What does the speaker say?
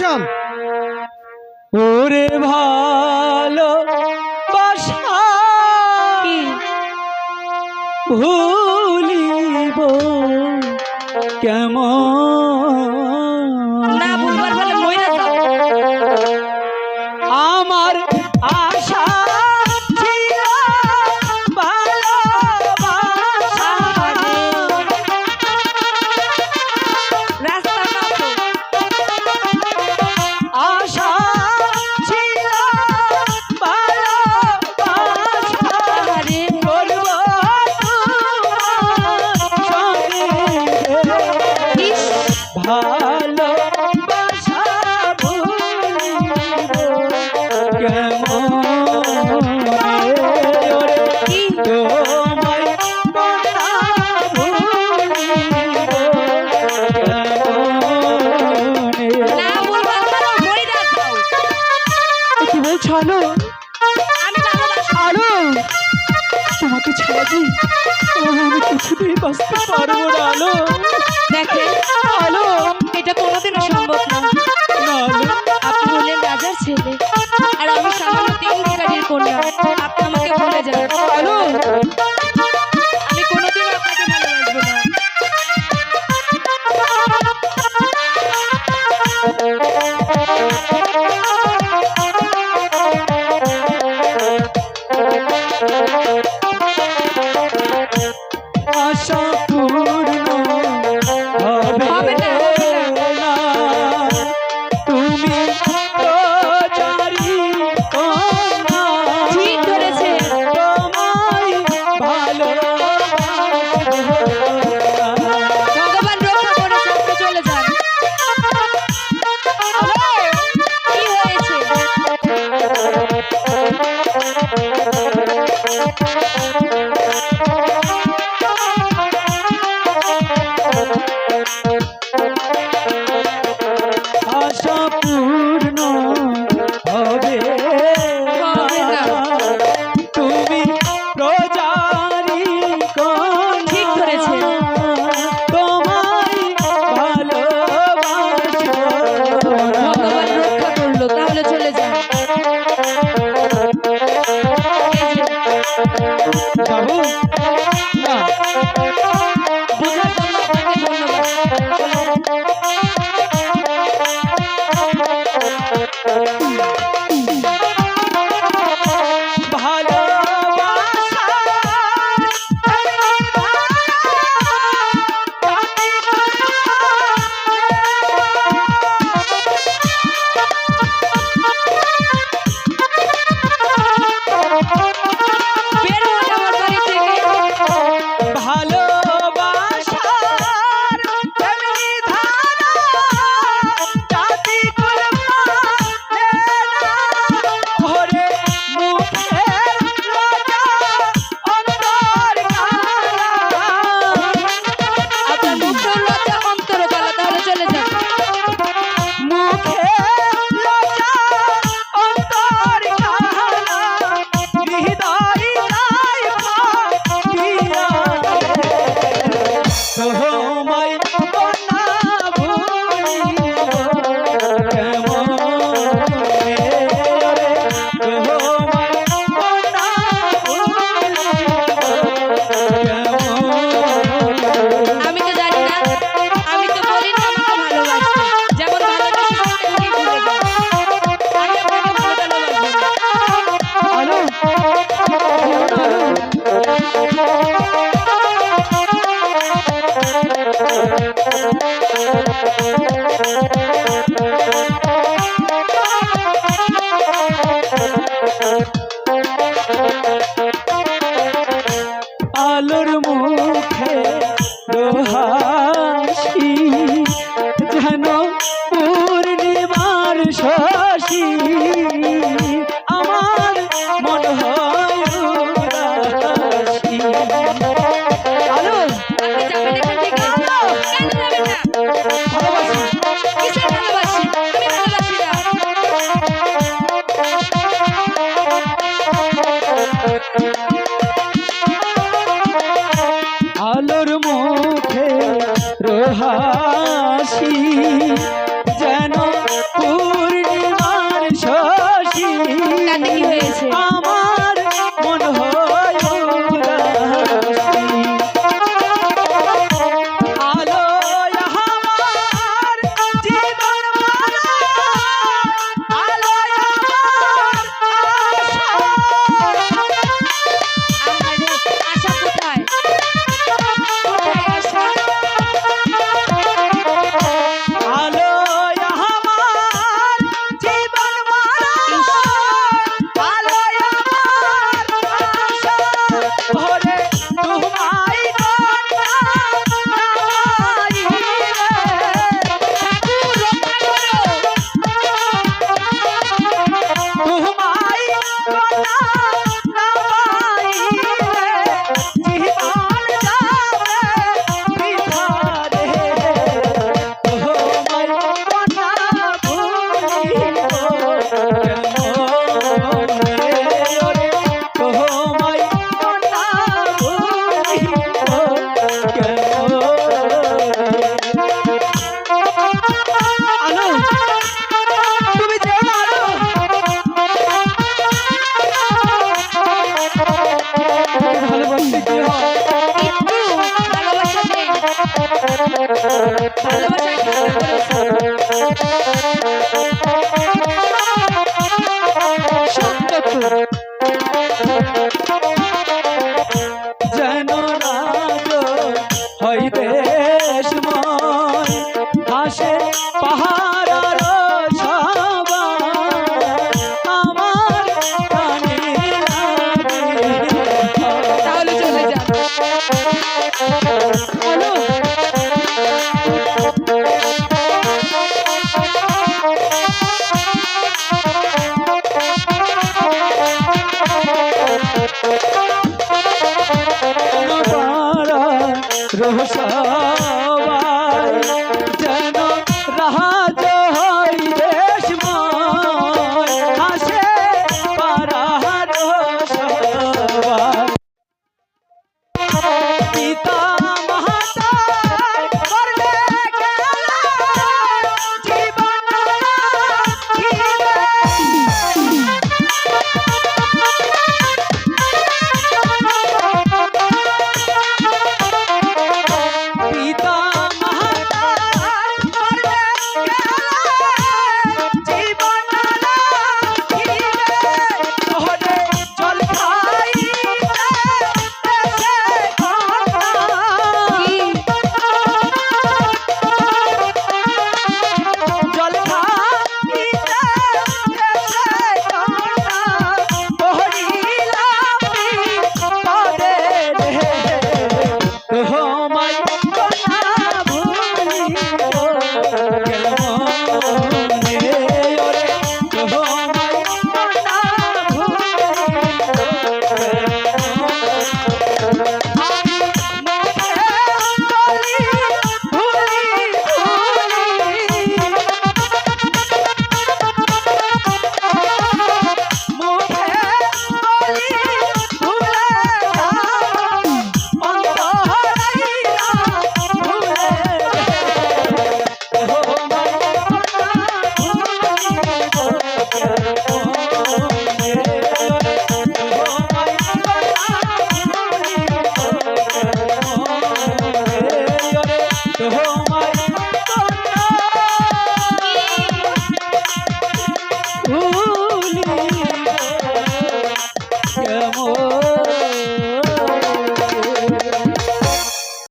Action ওরে ভালো ভুলিব কেমন? না আমার কিছুতেই বাঁচতে পারব না আলো দেখেন আলো এটা কোনোদিন সম্ভব না। আপনি হলেন রাজার ছেলে আর আমি সামান্য তিন কন্যা। যাব না। Oh, রহসাবাই